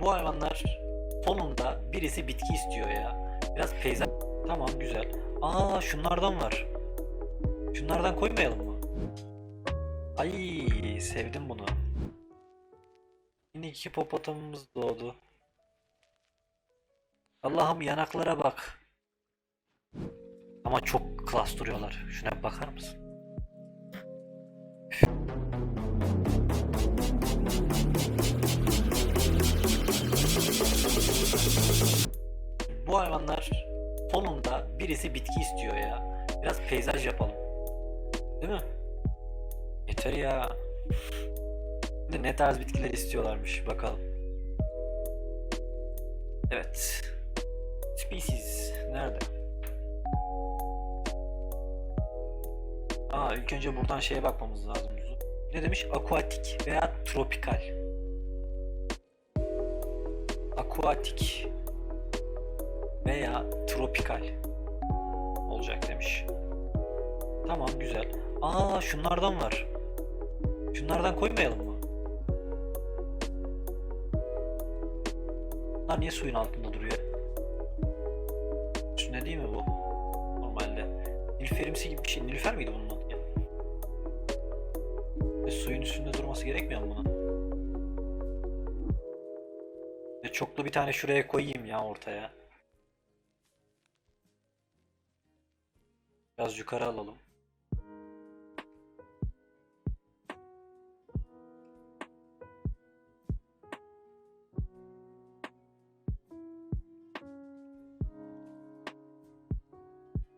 Bu hayvanlar sonunda birisi bitki istiyor ya. Biraz peyzaj. Tamam güzel. Aa şunlardan var. Şunlardan koymayalım mı? Ay sevdim bunu. Yine iki hipopotamımız doğdu. Allah'ım yanaklara bak. Ama çok klas duruyorlar. Şuna bakar mısın? Hayvanlar sonunda birisi bitki istiyor ya. Biraz peyzaj yapalım. Değil mi? Yeter ya. Şimdi ne tarz bitkiler istiyorlarmış bakalım. Evet. Species nerede? Aa ilk önce buradan şeye bakmamız lazım. Ne demiş? Aquatik veya tropikal. Aquatik veya tropikal olacak demiş. Tamam güzel. Aa şunlardan var. Şunlardan koymayalım mı? Bunlar niye suyun altında duruyor? Ne değil mi bu? Normalde. Nilüferimsi gibi bir şey. Nilüfer miydi bunun adı? Ve suyun üstünde durması gerekmiyor mu bunun? Ve çoklu bir tane şuraya koyayım ya ortaya. Biraz yukarı alalım.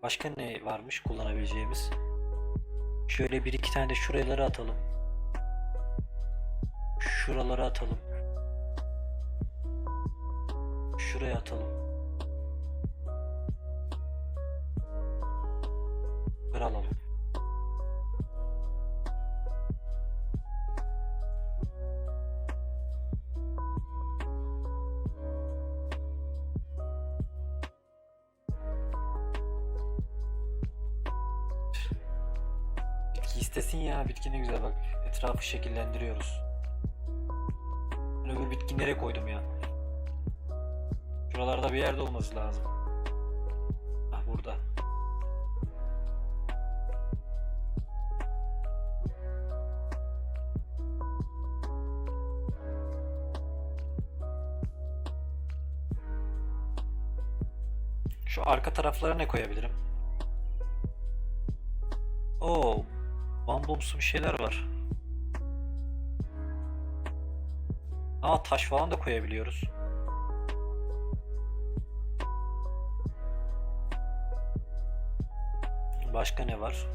Başka ne varmış kullanabileceğimiz? Şöyle bir iki tane de şuralara atalım. Şuralara atalım. Şuraya atalım. İstesin ya. Bitki ne güzel bak. Etrafı şekillendiriyoruz. Ben öbür bitki nereye koydum ya? Şuralarda bir yerde olması lazım. Ah burada. Şu arka taraflara ne koyabilirim? Oo, bambumsu bir şeyler var. Aa taş falan da koyabiliyoruz. Başka ne var?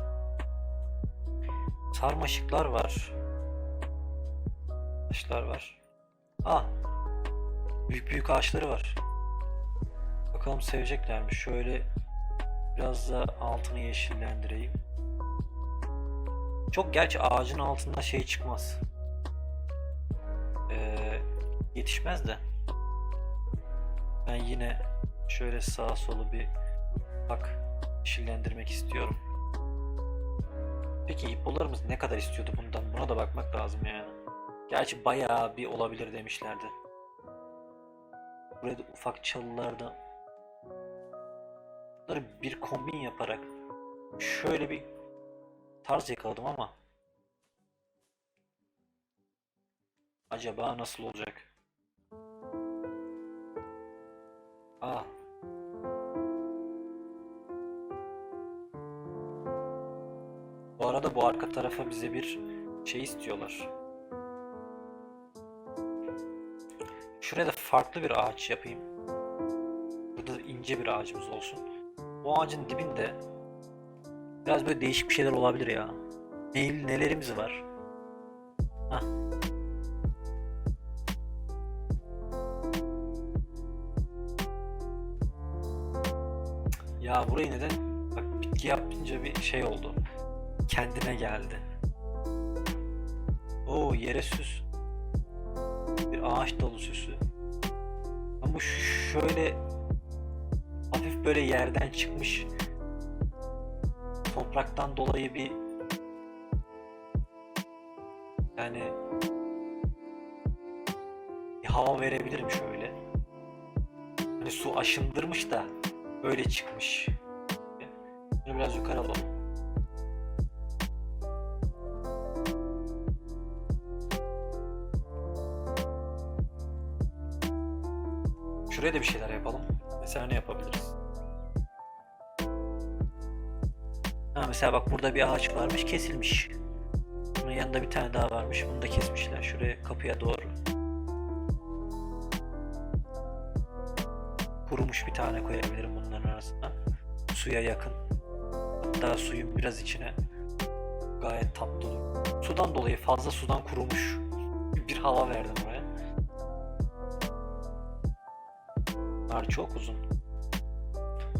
Sarmaşıklar var. Taşlar var. Aa, büyük büyük ağaçları var. Bakalım sevecekler mi? Şöyle biraz da altını yeşillendireyim. Çok gerçi ağacın altında şey çıkmaz. Ee, yetişmez de. Ben yine şöyle sağa solu bir bak yeşillendirmek istiyorum. Peki ippolarımız ne kadar istiyordu bundan? Buna da bakmak lazım yani. Gerçi bayağı bir olabilir demişlerdi. Burada ufak çalılarda bunları bir kombin yaparak şöyle bir tarz yakaladım ama acaba nasıl olacak? Aa. Bu arada bu arka tarafa bize bir şey istiyorlar. Şuraya da farklı bir ağaç yapayım. Burada da ince bir ağacımız olsun. Bu ağacın dibinde Biraz böyle değişik bir şeyler olabilir ya. Ne, nelerimiz var? Hah. Ya burayı neden bak bitki yapınca bir şey oldu. Kendine geldi. Oo yere süs. Bir ağaç dalı süsü. Ama şöyle hafif böyle yerden çıkmış topraktan dolayı bir yani bir hava verebilirim şöyle. Hani su aşındırmış da böyle çıkmış. Bunu biraz yukarı alalım. Şuraya da bir şeyler yapalım. Mesela ne yapabiliriz? Mesela bak burada bir ağaç varmış kesilmiş. Bunun yanında bir tane daha varmış. Bunu da kesmişler. Şuraya kapıya doğru. Kurumuş bir tane koyabilirim bunların arasına. Suya yakın. Hatta suyun biraz içine gayet tatlı. Sudan dolayı fazla sudan kurumuş bir hava verdim oraya. Bunlar çok uzun.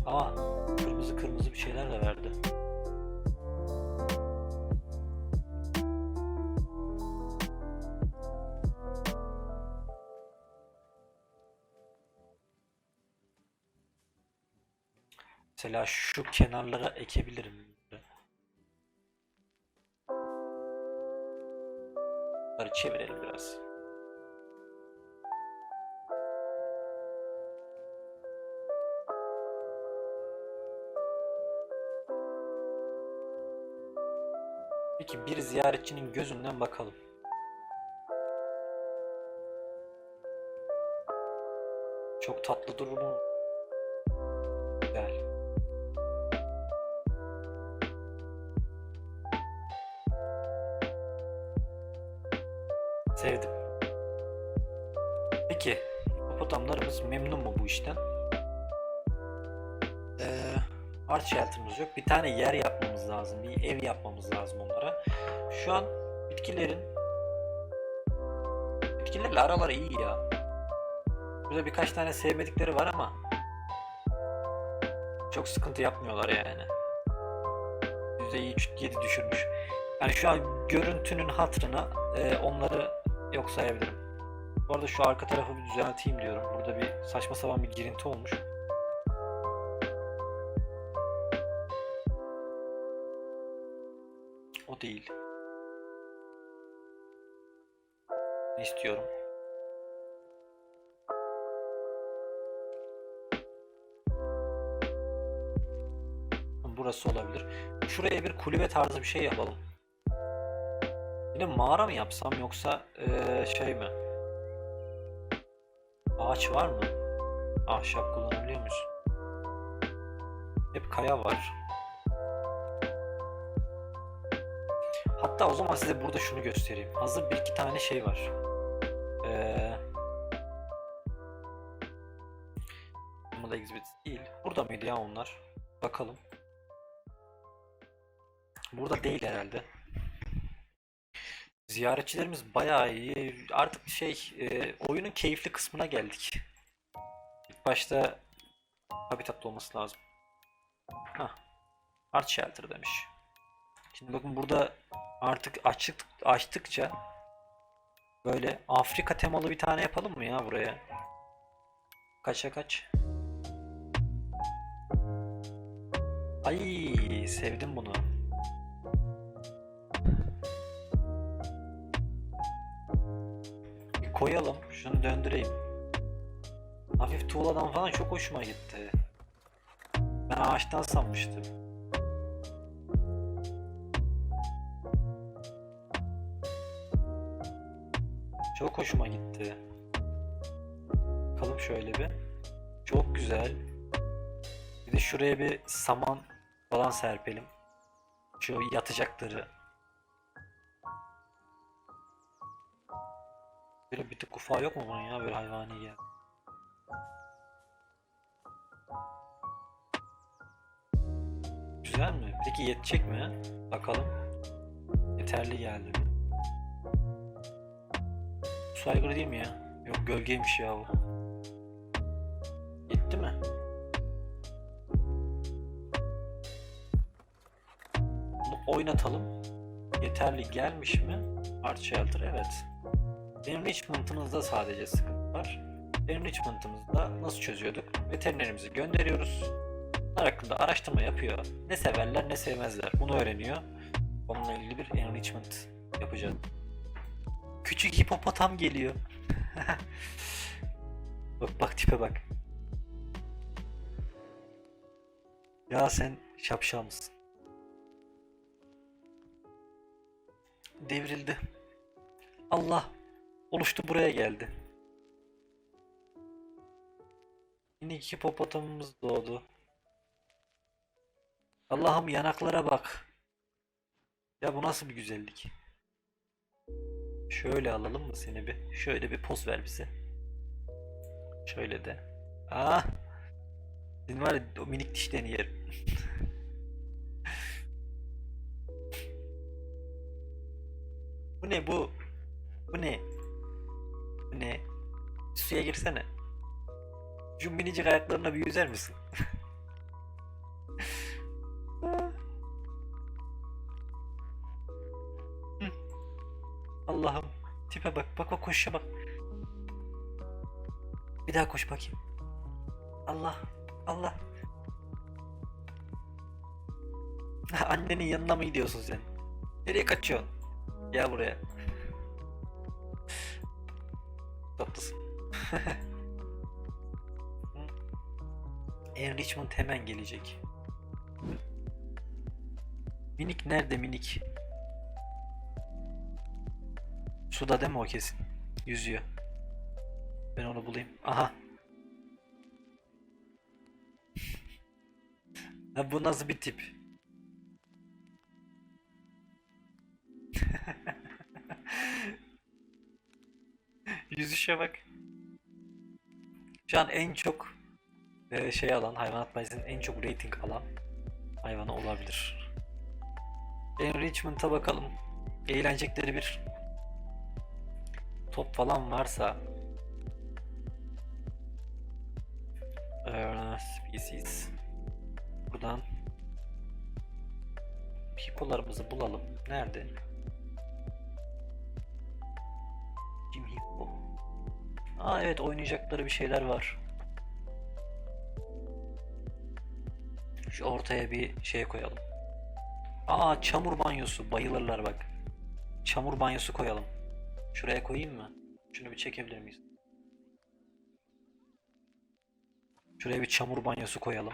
Ama kırmızı kırmızı bir şeyler de verdi. Mesela şu kenarlara ekebilirim. Bunları çevirelim biraz. Peki bir ziyaretçinin gözünden bakalım. Çok tatlı durur mu? Peki, hipopotamlarımız memnun mu bu işten? Ee, art shelter'ımız yok. Bir tane yer yapmamız lazım. Bir ev yapmamız lazım onlara. Şu an bitkilerin bitkilerle araları iyi ya. Burada birkaç tane sevmedikleri var ama çok sıkıntı yapmıyorlar yani. Yüzdeyi 7 düşürmüş. Yani şu an görüntünün hatırına e, onları yok sayabilirim. Bu arada şu arka tarafı bir düzelteyim diyorum. Burada bir saçma sapan bir girinti olmuş. O değil. Ne istiyorum? Burası olabilir. Şuraya bir kulübe tarzı bir şey yapalım. Yine mağara mı yapsam yoksa eee, şey mi? Ağaç var mı? Ahşap kullanabiliyor muyuz? Hep kaya var. Hatta o zaman size burada şunu göstereyim. Hazır bir iki tane şey var. Eee Burada exhibit değil. Burada mıydı ya onlar? Bakalım. Burada değil herhalde. Ziyaretçilerimiz bayağı iyi. Artık şey, e, oyunun keyifli kısmına geldik. İlk başta habitatlı olması lazım. Hah. Art Shelter demiş. Şimdi bakın burada artık açık açtıkça böyle Afrika temalı bir tane yapalım mı ya buraya? Kaça kaç? Ay sevdim bunu. Koyalım. Şunu döndüreyim. Hafif tuğladan falan çok hoşuma gitti. Ben ağaçtan sanmıştım. Çok hoşuma gitti. Bakalım şöyle bir. Çok güzel. Bir de şuraya bir saman falan serpelim. Şu yatacakları. Böyle bir tık ufağı yok mu bunun ya böyle hayvani gel. Güzel mi? Peki yetecek mi? Bakalım. Yeterli geldi mi? Su aygırı değil mi ya? Yok gölgeymiş ya bu. Yetti mi? Bunu oynatalım. Yeterli gelmiş mi? Art Shelter evet. Enrichment'ınızda sadece sıkıntı var. Enrichment'ımızda nasıl çözüyorduk? Veterinerimizi gönderiyoruz. Bunlar hakkında araştırma yapıyor. Ne severler ne sevmezler. Bunu öğreniyor. Onunla ilgili bir enrichment yapacağız. Küçük hipopotam geliyor. bak bak tipe bak. Ya sen şapşal mısın? Devrildi. Allah. Oluştu buraya geldi. Minik hipopotamımız doğdu. Allah'ım yanaklara bak. Ya bu nasıl bir güzellik? Şöyle alalım mı seni bir? Şöyle bir poz ver bize. Şöyle de. Ah! Senin var ya o minik dişlerini yerim. bu ne bu? Bu ne? Ne? Suya girsene. Şu minicik ayaklarına bir yüzer misin? Hı. Allah'ım tipe bak bak bak koşuşa bak. Bir daha koş bakayım. Allah Allah. Annenin yanına mı gidiyorsun sen? Nereye kaçıyorsun? Gel buraya. En Richmond hemen gelecek. Minik nerede minik? Suda mi o kesin? Yüzüyor. Ben onu bulayım. Aha. Ha, bu nasıl bir tip? Yüzüşe bak. Şu an en çok e, şey alan, hayvanat bahçesinin en çok rating alan hayvanı olabilir. Enrichment'a bakalım. Eğlenecekleri bir top falan varsa Ee, species buradan hippolarımızı bulalım. Nerede? Aa evet oynayacakları bir şeyler var. Şu ortaya bir şey koyalım. Aa çamur banyosu bayılırlar bak. Çamur banyosu koyalım. Şuraya koyayım mı? Şunu bir çekebilir miyiz? Şuraya bir çamur banyosu koyalım.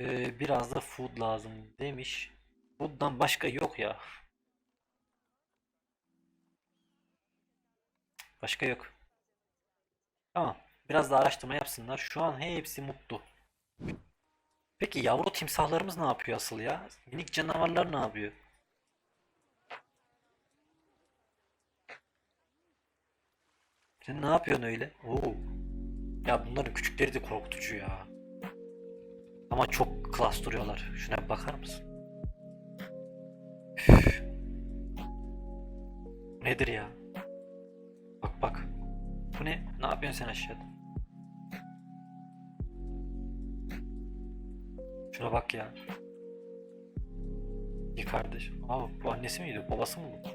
Ee, biraz da food lazım demiş. Food'dan başka yok ya. Başka yok. Tamam. Biraz da araştırma yapsınlar. Şu an hepsi mutlu. Peki yavru timsahlarımız ne yapıyor asıl ya? Minik canavarlar ne yapıyor? Sen ne yapıyorsun öyle? Oo. Ya bunların küçükleri de korkutucu ya. Ama çok klas duruyorlar. Şuna bakar mısın? Üf. Nedir ya? Bak. Bu ne? Ne yapıyorsun sen aşağıda? Şuna bak ya. Bir kardeş. Aa bu annesi miydi? Babası mı bu?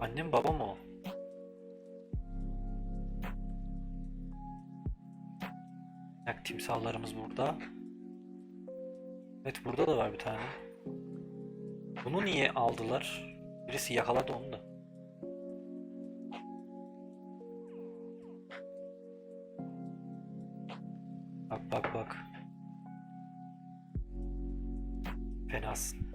Annem baba mı o? Bak timsahlarımız burada. Evet burada da var bir tane. Bunu niye aldılar? Birisi yakaladı onu da. Bak bak bak. Fenasın.